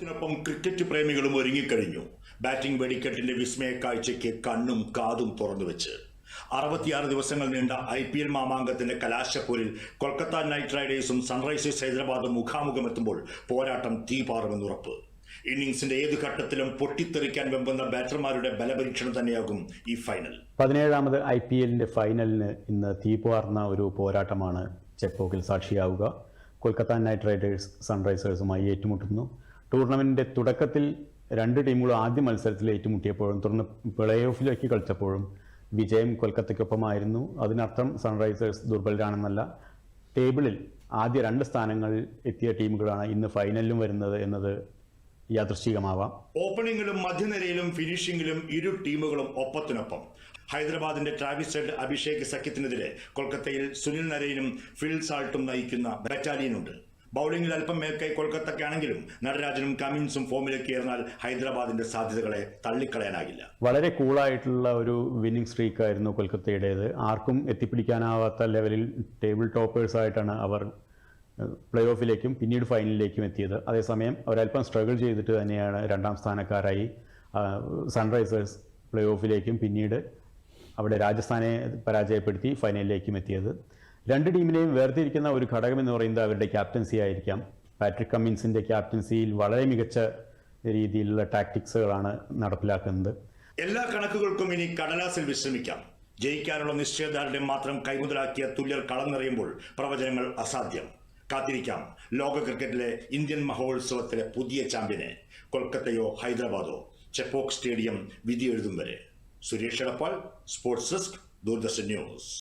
ത്തിനൊപ്പം cricket പ്രേമികളും ഒരുങ്ങിക്കഴിഞ്ഞു. Batting വെടിക്കെട്ടിന്റെ വിസ്മയ കാഴ്ചയ്ക്ക് കണ്ണും കാതും തുറന്നുവെച്ച്. അറുപത്തിയാറ് ദിവസങ്ങൾ നീണ്ട ഐ പി എൽ മാമാങ്കത്തിന്റെ കലാശപ്പോരിൽ കൊൽക്കത്ത നൈറ്റ് റൈഡേഴ്സും സൺറൈസേഴ്സ് ഹൈദരാബാദും മുഖാമുഖമെത്തുമ്പോൾ പോരാട്ടം തീപാറുമെന്നുറപ്പ്. ഇന്നിംഗ്സിന്റെ ഏത് ഘട്ടത്തിലും പൊട്ടിത്തെറിക്കാൻ വെമ്പുന്ന ബാറ്റർമാരുടെ ബലപരീക്ഷണം തന്നെയാകും ഈ ഫൈനൽ. പതിനേഴാമത് ഐ പി എല്ലിന്റെ ഫൈനലിന് ഇന്ന് തീപാർന്ന ഒരു പോരാട്ടമാണ് ചെപ്പോക്കിൽ സാക്ഷിയാവുക. കൊൽക്കത്ത നൈറ്റ് റൈഡേഴ്സ് സൺറൈസേഴ്സുമായി ഏറ്റുമുട്ടുന്നു. ടൂർണമെന്റിന്റെ തുടക്കത്തിൽ രണ്ട് ടീമുകളും ആദ്യ മത്സരത്തിൽ ഏറ്റുമുട്ടിയപ്പോഴും തുടർന്ന് പ്ലേ ഓഫിലേക്ക് കളിച്ചപ്പോഴും വിജയം കൊൽക്കത്തയ്ക്കൊപ്പമായിരുന്നു. അതിനർത്ഥം സൺറൈസേഴ്സ് ദുർബലരാണെന്നല്ല. ടേബിളിൽ ആദ്യ രണ്ട് സ്ഥാനങ്ങളിൽ എത്തിയ ടീമുകളാണ് ഇന്ന് ഫൈനലിലും വരുന്നത് എന്നത് യാദൃശ്ചികമാവാം. ഓപ്പണിംഗിലും മധ്യനിരയിലും ഫിനിഷിംഗിലും ഇരു ടീമുകളും ഒപ്പത്തിനൊപ്പം. ഹൈദരാബാദിന്റെ ട്രാവിസ് ഹെഡ് അഭിഷേക് സഖ്യത്തിനെതിരെ കൊൽക്കത്തയിൽ സുനിൽ നരയിനും ഫിൽ സാൾട്ടും നയിക്കുന്ന ബറ്റാലിയനുണ്ട് ബൌളിംഗിൽ അല്പം മേൽക്കൈ കൊൽക്കത്തക്കാണെങ്കിലും നടരാജനും കമിൻസും ഫോമിലേക്ക് ഏർന്നാൽ ഹൈദരാബാദിന്റെ സാധ്യതകളെ തള്ളിക്കളയാനാകില്ല. വളരെ കൂളായിട്ടുള്ള ഒരു വിന്നിംഗ് സ്ട്രീക്ക് ആയിരുന്നു കൊൽക്കത്തയുടേത്. ആർക്കും എത്തിപ്പിടിക്കാനാവാത്ത ലെവലിൽ ടേബിൾ ടോപ്പേഴ്സ് ആയിട്ടാണ് അവർ പ്ലേ ഓഫിലേക്കും പിന്നീട് ഫൈനലിലേക്കും എത്തിയത്. അതേസമയം അവരല്പം സ്ട്രഗിൾ ചെയ്തിട്ട് തന്നെയാണ് രണ്ടാം സ്ഥാനക്കാരായി. സൺറൈസേഴ്സ് പ്ലേ ഓഫിലേക്കും പിന്നീട് അവിടെ രാജസ്ഥാനെ പരാജയപ്പെടുത്തി ഫൈനലിലേക്കും എത്തിയത്. രണ്ട് ടീമിനെയും വേർതിരിക്കുന്ന ഒരു ഘടകം എന്ന് പറയുന്നത് അവരുടെ ക്യാപ്റ്റൻസി ആയിരിക്കാം. പാട്രിക് കമ്മിൻസിന്റെ ക്യാപ്റ്റൻസിയിൽ വളരെ മികച്ച രീതിയിലുള്ള ടാക്ടിക്സുകളാണ് നടപ്പിലാക്കുന്നത്. എല്ലാ കണക്കുകൾക്കും ഇനി കടലാസിൽ വിശ്രമിക്കാം. ജയിക്കാനുള്ള നിശ്ചയദാർഢ്യം മാത്രം കൈമുതലാക്കിയ തുല്യർ കളം നിറയുമ്പോൾ പ്രവചനങ്ങൾ അസാധ്യം. കാത്തിരിക്കാം. ലോക ക്രിക്കറ്റിലെ ഇന്ത്യൻ മഹോത്സവത്തിലെ പുതിയ ചാമ്പ്യനെ കൊൽക്കത്തയോ ഹൈദരാബാദോ. ചെപ്പോക്ക് സ്റ്റേഡിയം വിധി എഴുതും വരെ. Suresh Edappal sports desk Doordarshan news.